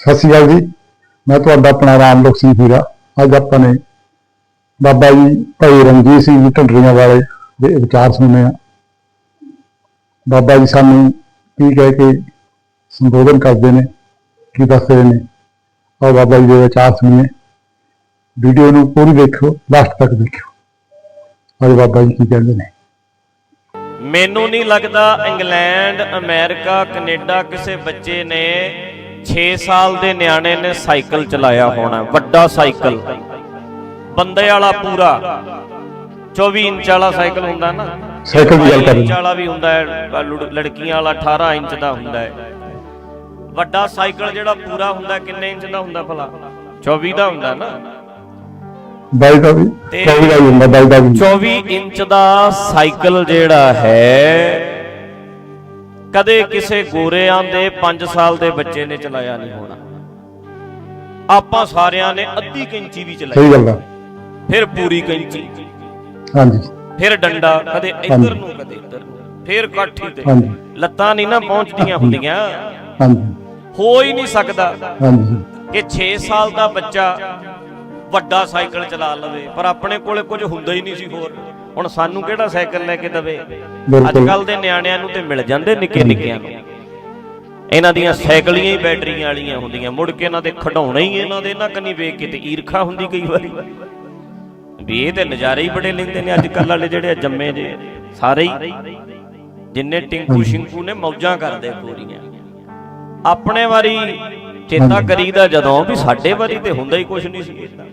ਸਤਿ ਸ਼੍ਰੀ ਅਕਾਲ ਜੀ। ਮੈਂ ਤੁਹਾਡਾ ਆਪਣਾ ਰਾਮਲੋਕ ਸਿੰਘ ਹੀਰਾ ਅੱਜ ਆਪਾਂ ਨੇ ਬਾਬਾ ਜੀ ਭਾਈ ਰਣਜੀਤ ਸਿੰਘ ਜੀ ਢੰਡਰੀਆਂ ਵਾਲੇ ਦੇ ਵਿਚਾਰ ਸੁਣੇ ਆ। ਬਾਬਾ ਜੀ ਸਾਨੂੰ ਕੀ ਕਹਿ ਕੇ ਸੰਬੋਧਨ ਕਰਦੇ ਨੇ, ਕੀ ਦੱਸਦੇ ਨੇ, ਆਓ ਬਾਬਾ ਜੀ ਦੇ ਵਿਚਾਰ ਸੁਣੀਏ। ਵੀਡੀਓ ਨੂੰ ਪੂਰੀ ਦੇਖੋ, ਲਾਸਟ ਤੱਕ ਦੇਖਿਓ ਅੱਜ ਬਾਬਾ ਜੀ ਕੀ ਕਹਿੰਦੇ ਨੇ। ਮੈਨੂੰ ਨਹੀਂ ਲੱਗਦਾ ਇੰਗਲੈਂਡ, ਅਮਰੀਕਾ, ਕੈਨੇਡਾ ਕਿਸੇ ਬੱਚੇ ਨੇ 6 ਸਾਲ ਦੇ ਨਿਆਣੇ ਨੇ ਸਾਈਕਲ ਚਲਾਇਆ ਹੋਣਾ ਵੱਡਾ ਸਾਈਕਲ। ਬੰਦੇ ਵਾਲਾ ਪੂਰਾ। 24 ਇੰਚ ਵਾਲਾ ਸਾਈਕਲ ਹੁੰਦਾ ਨਾ। ਸਾਈਕਲ ਦੀ ਗੱਲ ਕਰ ਰਹੇ 22। ਵਾਲਾ ਵੀ ਹੁੰਦਾ ਹੈ ਲੁੜ- ਲੜਕੀਆਂ ਵਾਲਾ 18 ਇੰਚ ਦਾ ਹੁੰਦਾ ਹੈ। ਵੱਡਾ ਸਾਈਕਲ ਜਿਹੜਾ ਪੂਰਾ ਹੁੰਦਾ ਕਿੰਨੇ ਇੰਚ ਦਾ ਹੁੰਦਾ ਭਲਾ? 24 ਦਾ ਹੁੰਦਾ ਨਾ। ਬਾਈ ਦਾ ਵੀ ਤੇ- ਚੌਵੀ ਦਾ ਵੀ ਹੁੰਦਾ ਬਾਈ ਦਾ ਵੀ। ਹੁੰਦਾ। 24 ਇੰਚ ਦਾ ਸਾਈਕਲ ਜਿਹੜਾ ਹੈ ਕਦੇ ਕਿਸੇ ਗੋਰਿਆਂ ਦੇ 5 ਸਾਲ ਦੇ ਬੱਚੇ ਨੇ ਚਲਾਇਆ ਨਹੀਂ ਹੋਣਾ। ਆਪਾਂ ਸਾਰਿਆਂ ਨੇ ਅੱਧੀ ਕੈਂਚੀ ਵੀ ਚਲਾਈ। ਸਹੀ ਗੱਲ ਆ। ਫਿਰ ਪੂਰੀ ਕੈਂਚੀ। ਹਾਂਜੀ। ਫਿਰ ਡੰਡਾ ਕਦੇ ਇੱਧਰ। ਨੂੰ ਕਦੇ ਇੱਧਰ ਨੂੰ। ਫਿਰ ਕਾਠੀ ਤੇ। ਹਾਂਜੀ। ਲੱਤਾਂ ਨਹੀਂ ਨਾ ਪਹੁੰਚਦੀਆਂ ਹੁੰਦੀਆਂ। ਹਾਂਜੀ। ਹੋ ਹੀ ਨਹੀਂ ਸਕਦਾ ਹਾਂਜੀ। ਕਿ 6 ਸਾਲ ਦਾ ਬੱਚਾ ਵੱਡਾ ਸਾਈਕਲ ਚਲਾ ਲਵੇ। ਪਰ ਆਪਣੇ ਕੋਲੇ ਕੁਝ ਹੁੰਦਾ ਹੀ ਨਹੀਂ ਸੀ ਹੋਰ। ਹੁਣ ਸਾਨੂੰ ਕਿਹੜਾ ਸਾਈਕਲ ਲੈ ਕੇ ਦਵੇ। ਅੱਜ ਕੱਲ ਦੇ ਨਿਆਣਿਆਂ ਨੂੰ ਤੇ ਮਿਲ ਜਾਂਦੇ ਨਿੱਕੇ ਨਿੱਕਿਆਂ ਨੂੰ। ਇਹਨਾਂ ਦੀਆਂ ਸਾਈਕਲੀਆਂ ਹੀ ਬੈਟਰੀਆਂ ਵਾਲੀਆਂ ਹੁੰਦੀਆਂ। ਮੁੜ ਕੇ ਇਹਨਾਂ ਦੇ ਖਡਾਉਣੇ ਹੀ ਇਹਨਾਂ ਦੇ ਇਹਨਾਂ ਕੰਨੀ ਵੇਖ ਕੇ ਤੇ ਈਰਖਾ ਹੁੰਦੀ ਕਈ ਵਾਰੀ। ਵੀ ਇਹ ਤੇ ਨਜ਼ਾਰੇ ਹੀ ਬੜੇ ਲੈਂਦੇ ਨੇ ਅੱਜ ਕੱਲ ਵਾਲੇ ਜਿਹੜੇ ਜੰਮੇ ਜੇ। ਸਾਰੇ ਹੀ। ਜਿੰਨੇ ਟਿੰਕੂ ਸ਼ਿੰਕੂ ਨੇ ਮੌਜਾਂ ਕਰਦੇ ਪੂਰੀਆਂ। ਆਪਣੇ ਵਾਰੀ ਚੇਤਾ ਕਰੀਦਾ ਜਦੋਂ ਵੀ ਸਾਡੇ ਵਾਰੀ ਤੇ ਹੁੰਦਾ ਹੀ ਕੁਝ ਨਹੀਂ ਸੀ। ਇਦਾਂ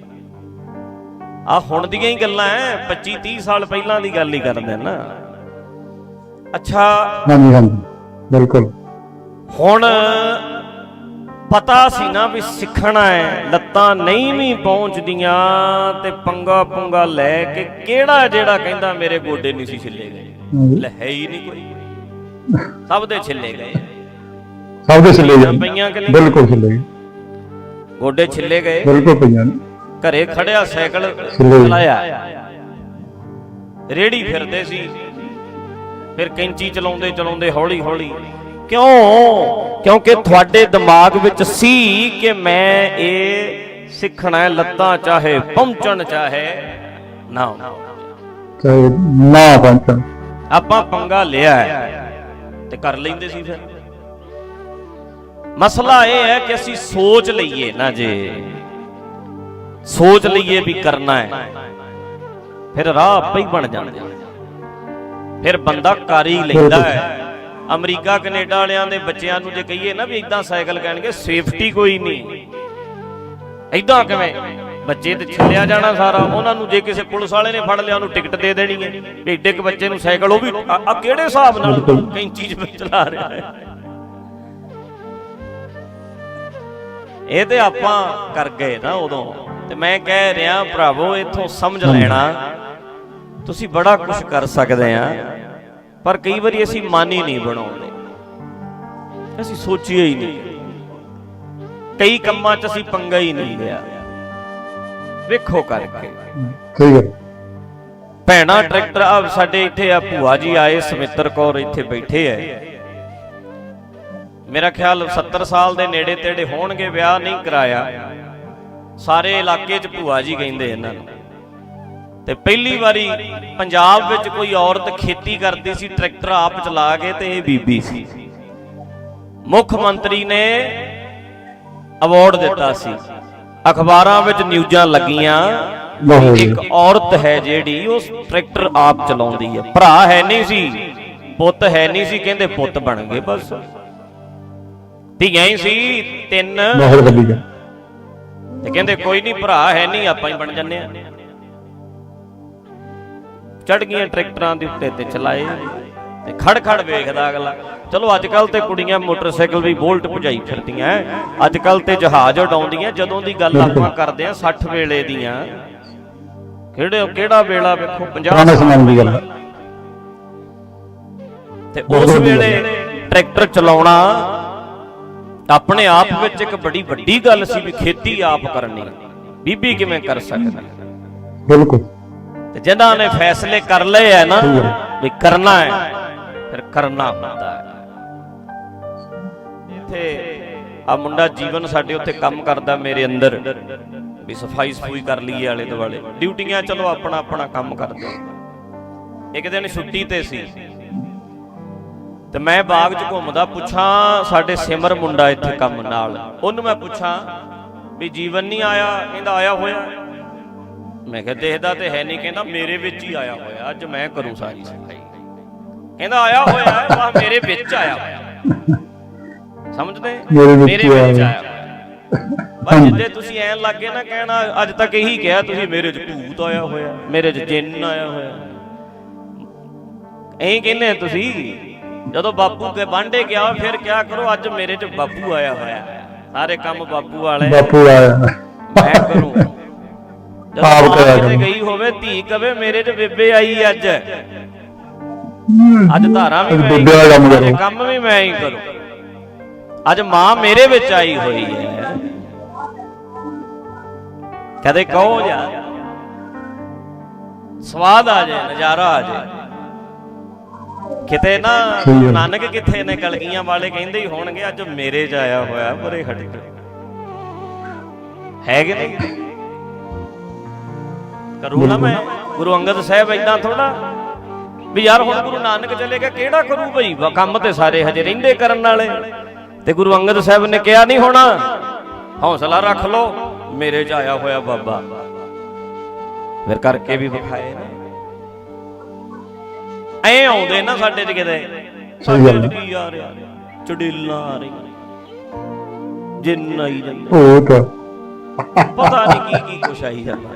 ਆ ਹੁਣ ਦੀਆਂ ਹੀ ਗੱਲਾਂ ਐ 25 30 ਸਾਲ ਪਹਿਲਾਂ ਦੀ ਗੱਲ ਹੀ ਕਰਦੇ ਨਾ। ਅੱਛਾ। ਹਾਂਜੀ ਹਾਂਜੀ ਬਿਲਕੁਲ। ਹੁਣ ਪਤਾ ਸੀ ਨਾ ਵੀ ਸਿੱਖਣਾ ਹੈ ਲੱਤਾਂ ਨਹੀਂ ਵੀ ਪਹੁੰਚਦੀਆਂ ਤੇ ਪੰਗਾ ਪੁੰਗਾ ਲੈ ਕੇ ਕਿਹੜਾ ਜਿਹੜਾ ਕਹਿੰਦਾ ਮੇਰੇ ਗੋਡੇ ਨਹੀਂ ਸੀ ਛਿੱਲੇ ਗਏ। ਲੈ ਹੈ ਹੀ ਨਹੀਂ ਕੋਈ। ਸਭ ਦੇ ਛਿੱਲੇ ਗਏ। ਸਭ ਦੇ ਛਿੱਲੇ ਪਈਆਂ ਜਾਂਦੇ ਕਿ ਨਹੀਂ? ਬਿਲਕੁਲ ਛਿੱਲੇ ਗਏ, ਗੋਡੇ ਛਿੱਲੇ ਗਏ। ਬਿਲਕੁਲ ਪਈਆਂ ਨੇ। ਘਰੇ ਖੜਿਆ ਸਾਈਕਲ। ਚਲਾਇਆ। ਰੇੜੀ ਫਿਰਦੇ ਸੀ। ਫਿਰ ਕੈਂਚੀ ਚਲਾਉਂਦੇ ਚਲਾਉਂਦੇ ਹੌਲੀ ਹੌਲੀ ਕਿਉਂ? ਕਿਉਂਕਿ ਤੁਹਾਡੇ ਦਿਮਾਗ ਵਿੱਚ ਸੀ ਕਿ ਮੈਂ ਇਹ ਸਿੱਖਣਾ ਹੈ ਲੱਤਾਂ ਚਾਹੇ ਪਹੁੰਚਣ ਚਾਹੇ ਨਾ ਚਾਹੇ ਨਾ ਪਹੁੰਚਣ। ਆਪਾਂ ਪੰਗਾ ਲਿਆ ਤੇ ਕਰ ਲੈਂਦੇ ਸੀ ਫਿਰ। ਮਸਲਾ ਇਹ ਹੈ ਕਿ ਅਸੀਂ ਸੋਚ ਲਈਏ ਨਾ ਜੇ। ਸੋਚ ਲਈਏ ਵੀ ਕਰਨਾ ਹੈ। ਫਿਰ ਰਾਹ ਆਪੇ ਹੀ ਬਣ ਜਾਂਦੇ। ਫਿਰ ਬੰਦਾ ਕਰ ਹੀ ਲੈਂਦਾ ਹੈ। ਅਮਰੀਕਾ ਕੈਨੇਡਾ ਵਾਲਿਆਂ ਦੇ ਬੱਚਿਆਂ ਨੂੰ ਜੇ ਕਹੀਏ ਨਾ ਵੀ ਇਦਾਂ ਸਾਈਕਲ ਕਹਿਣਗੇ ਸੇਫਟੀ ਕੋਈ ਨਹੀਂ। ਇਦਾਂ ਕਿਵੇਂ? ਬੱਚੇ ਤੇ ਛੱਲਿਆ ਜਾਣਾ ਸਾਰਾ। ਉਹਨਾਂ ਨੂੰ ਜੇ ਕਿਸੇ ਪੁਲਿਸ ਵਾਲੇ ਨੇ ਫੜ ਲਿਆ ਉਹਨੂੰ ਟਿਕਟ ਦੇ ਦੇਣੀ ਹੈ। ਵੀ ਏਡੇ ਕੁ ਬੱਚੇ ਨੂੰ ਸਾਈਕਲ ਉਹ ਵੀ ਆ ਕਿਹੜੇ ਹਿਸਾਬ ਨਾਲ। ਕੈਂਚੀ 'ਚ ਚਲਾ ਰਿਹਾ ਹੈ? ਇਹ ਤੇ ਆਪਾਂ ਕਰ ਗਏ ਨਾ ਉਦੋਂ। ਤੇ ਮੈਂ ਕਹਿ ਰਿਹਾ ਭਰਾਵੋ ਇਥੋਂ ਸਮਝ ਲੈਣਾ। ਤੁਸੀਂ ਬੜਾ ਕੁਝ ਕਰ ਸਕਦੇ ਆ ਪਰ ਕਈ ਵਾਰੀ ਅਸੀਂ ਮਨ ਹੀ ਨਹੀਂ ਬਣਾਉਂਦੇ। ਅਸੀਂ ਸੋਚੀਏ ਹੀ ਨਹੀਂ। ਕਈ ਕੰਮਾਂ 'ਚ ਅਸੀਂ ਪੰਗਾ ਹੀ ਨਹੀਂ ਲਿਆ। ਵੇਖੋ ਕਰਕੇ। ਸਹੀ ਗੱਲ। ਭੈਣਾ ਟਰੈਕਟਰ ਆ ਸਾਡੇ ਇੱਥੇ ਆ ਭੂਆ ਜੀ ਆਏ ਸਮਿੱਤਰ ਕੌਰ ਇੱਥੇ ਬੈਠੇ ਐ। ਮੇਰਾ ਖਿਆਲ 70 ਸਾਲ ਦੇ ਨੇੜੇ ਤੇੜੇ ਹੋਣਗੇ ਵਿਆਹ ਨਹੀਂ ਕਰਾਇਆ। ਸਾਰੇ ਇਲਾਕੇ 'ਚ ਭੂਆ ਜੀ ਕਹਿੰਦੇ ਇਹਨਾਂ ਨੂੰ। ਤੇ ਪਹਿਲੀ ਵਾਰੀ ਪੰਜਾਬ ਵਿੱਚ ਕੋਈ ਔਰਤ ਖੇਤੀ ਕਰਦੀ ਸੀ, ਟਰੈਕਟਰ ਆਪ ਚਲਾ ਕੇ ਤੇ ਇਹ ਬੀਬੀ ਸੀ। ਮੁੱਖ ਮੰਤਰੀ ਨੇ ਅਵਾਰਡ ਦਿੱਤਾ ਸੀ। ਅਖਬਾਰਾਂ ਵਿੱਚ ਨਿਊਜ਼ਾਂ ਲੱਗੀਆਂ, ਇੱਕ ਔਰਤ ਹੈ ਜਿਹੜੀ ਉਹ ਟਰੈਕਟਰ ਆਪ ਚਲਾਉਂਦੀ ਹੈ। ਭਰਾ ਹੈ ਨਹੀਂ ਸੀ, ਪੁੱਤ ਹੈ ਨਹੀਂ ਸੀ, ਕਹਿੰਦੇ ਪੁੱਤ ਬਣ ਗਏ ਬਸ। ਧੀਆਂ ਹੀ ਸੀ, ਤਿੰਨ। ਤੇ ਕਹਿੰਦੇ ਕੋਈ ਨਹੀਂ ਭਰਾ ਹੈ ਨਹੀਂ ਆਪਾਂ ਹੀ ਬਣ ਜੰਨੇ ਆ ਚੜ ਗਈਆਂ ਟਰੈਕਟਰਾਂ ਦੇ ਉੱਤੇ ਤੇ ਚਲਾਏ ਤੇ ਖੜ ਖੜ ਵੇਖਦਾ ਅਗਲਾ ਚਲੋ ਅੱਜ ਕੱਲ ਤੇ ਕੁੜੀਆਂ ਮੋਟਰਸਾਈਕਲ ਵੀ ਬੋਲਟ ਭਜਾਈ ਫਿਰਦੀਆਂ ਅੱਜ ਕੱਲ ਤੇ ਜਹਾਜ਼ ਉਡਾਉਂਦੀਆਂ ਜਦੋਂ ਦੀ ਗੱਲ ਆਪਾਂ ਕਰਦੇ ਆ 60 ਵੇਲੇ ਦੀਆਂ। ਕਿਹੜੇ ਕਿਹੜਾ ਵੇਲਾ ਵੇਖੋ 50 ਪੁਰਾਣੇ ਸਮੇਂ ਦੀ ਗੱਲ ਹੈ। ਤੇ ਉਸ ਵੇਲੇ ਟਰੈਕਟਰ ਚਲਾਉਣਾ ਆਪਣੇ ਆਪ ਵਿੱਚ ਇੱਕ ਬੜੀ ਵੱਡੀ ਗੱਲ ਸੀ ਵੀ ਖੇਤੀ ਆਪ ਕਰਨੀ। ਬੀਬੀ ਕਿਵੇਂ ਕਰ ਸਕਦਾ? ਬਿਲਕੁਲ। ਤੇ ਜਿਨ੍ਹਾਂ ਨੇ ਫੈਸਲੇ ਕਰ ਲਏ ਹੈ ਨਾ। ਵੀ ਕਰਨਾ ਹੈ ਫਿਰ ਕਰਨਾ ਹੁੰਦਾ ਹੈ। ਇੱਥੇ ਆ ਮੁੰਡਾ ਜੀਵਨ ਸਾਡੇ ਉੱਥੇ ਕੰਮ ਕਰਦਾ ਮੇਰੇ ਅੰਦਰ ਵੀ ਸਫ਼ਾਈ ਸਫੂਈ ਕਰ ਲਈਏ ਆਲੇ ਦੁਆਲੇ। ਡਿਊਟੀਆਂ ਚਲੋ ਆਪਣਾ ਆਪਣਾ ਕੰਮ ਕਰਦੇ। ਇੱਕ ਦਿਨ ਛੁੱਟੀ ਤੇ ਸੀ। ਤੇ ਮੈਂ ਬਾਗ 'ਚ ਘੁੰਮਦਾ ਪੁੱਛਾਂ ਸਾਡੇ ਸਿਮਰ ਮੁੰਡਾ ਇੱਥੇ ਕੰਮ ਨਾਲ। ਉਹਨੂੰ ਮੈਂ ਪੁੱਛਾਂ ਵੀ ਜੀਵਨ ਨਹੀਂ ਆਇਆ ਕਹਿੰਦਾ ਆਇਆ ਹੋਇਆ। ਮੈਂ ਕਿਹਾ ਦੇਖਦਾ ਤੇ ਹੈ ਨਹੀਂ ਕਹਿੰਦਾ ਮੇਰੇ ਵਿੱਚ ਹੀ ਆਇਆ ਹੋਇਆ ਅੱਜ ਮੈਂ ਕਰੂੰ ਸਾਰੀ ਸਫ਼ਾਈ। ਕਹਿੰਦਾ ਆਇਆ ਹੋਇਆ ਵਾਹ ਮੇਰੇ ਵਿੱਚ ਆਇਆ ਹੋਇਆ। ਸਮਝਦੇ? ਮੇਰੇ ਵਿੱਚ ਆਇਆ। ਬਸ ਜਿੱਦੇ ਤੁਸੀਂ ਐਨ ਲੱਗੇ ਨਾ ਕਹਿਣਾ ਅੱਜ ਤੱਕ ਇਹੀ ਕਿਹਾ ਤੁਸੀਂ ਮੇਰੇ 'ਚ ਭੂਤ ਆਇਆ ਹੋਇਆ ਮੇਰੇ 'ਚ ਜਿੰਨ ਆਇਆ ਹੋਇਆ। ਐਂ ਕਹਿੰਦੇ ਤੁਸੀਂ ਜਦੋਂ ਬਾਪੂ ਕੇ ਬਾਂਡੇ ਗਿਆ ਫਿਰ ਕਿਆ ਕਰੋ ਅੱਜ ਮੇਰੇ 'ਚ ਬਾਪੂ ਆਇਆ ਹੋਇਆ ਸਾਰੇ ਕੰਮ ਬਾਪੂ ਵਾਲੇ। ਬਾਪੂ ਆਇਆ ਮੈਂ ਕਰੂੰ। ਜਦੋਂ ਆਪ ਕਰਿਆ ਕਰੋ। ਗਈ ਹੋਵੇ ਧੀ ਕਵੇ ਮੇਰੇ 'ਚ ਬੇਬੇ ਆਈ ਅੱਜ। ਅੱਜ ਧਾਰਾਂ ਵੀ ਮੈਂ ਬੇਬੇ ਵਾਲਾ ਕੰਮ ਕਰੋ। ਕੰਮ ਵੀ ਮੈਂ ਹੀ ਕਰੂੰ। ਅੱਜ ਮਾਂ ਮੇਰੇ ਵਿੱਚ ਆਈ ਹੋਈ ਹੈ। ਕਦੇ ਕਹੋ ਯਾਰ ਸਵਾਦ ਆ ਜਾਏ ਨਜ਼ਾਰਾ ਆ ਜਾਏ। ਕਿਤੇ ਨਾ। ਨਾਨਕ ਕਿੱਥੇ ਨੇ ਕਲਗੀਆਂ ਵਾਲੇ ਕਹਿੰਦੇ ਹੀ ਹੋਣਗੇ ਅੱਜ ਮੇਰੇ 'ਚ ਆਇਆ ਹੋਇਆ ਪਰੇ ਹਟ ਕੇ ਹੈ ਕਿ ਨਹੀਂ? ਕਰੂ ਨਾ ਮੈਂ ਗੁਰੂ ਅੰਗਦ ਸਾਹਿਬ ਇਦਾਂ ਥੋੜਾ ਵੀ ਯਾਰ ਹੁਣ ਗੁਰੂ ਨਾਨਕ ਚਲੇ ਗਿਆ ਕਿਹੜਾ ਕਰੂ ਭਈ? ਕੰਮ ਤੇ ਸਾਰੇ ਹਜੇ ਰਹਿੰਦੇ ਕਰਨ ਵਾਲੇ। ਤੇ ਗੁਰੂ ਅੰਗਦ ਸਾਹਿਬ ਨੇ ਕਿਹਾ ਨਹੀਂ ਹੋਣਾ। ਹੌਸਲਾ ਰੱਖ ਲਓ ਮੇਰੇ 'ਚ ਆਇਆ ਹੋਇਆ ਬਾਬਾ। ਫਿਰ ਕਰਕੇ ਵੀ ਵਿਖਾਏ ਨਾ। ਐ ਆਉਂਦੇ ਨਾ ਸਾਡੇ 'ਚ ਕਿਤੇ। ਸਹੀ ਗੱਲ ਕੀ ਆ ਰਿਹਾ ਚੜੀਲਾਂ ਆ ਰਹੀ। ਜਿੰਨ ਆਈ ਜਾਂਦਾ। ਤਾਂ ਪਤਾ ਨਹੀਂ ਕੀ ਕੀ ਕੁਛ ਆਈ ਜਾਂਦਾ।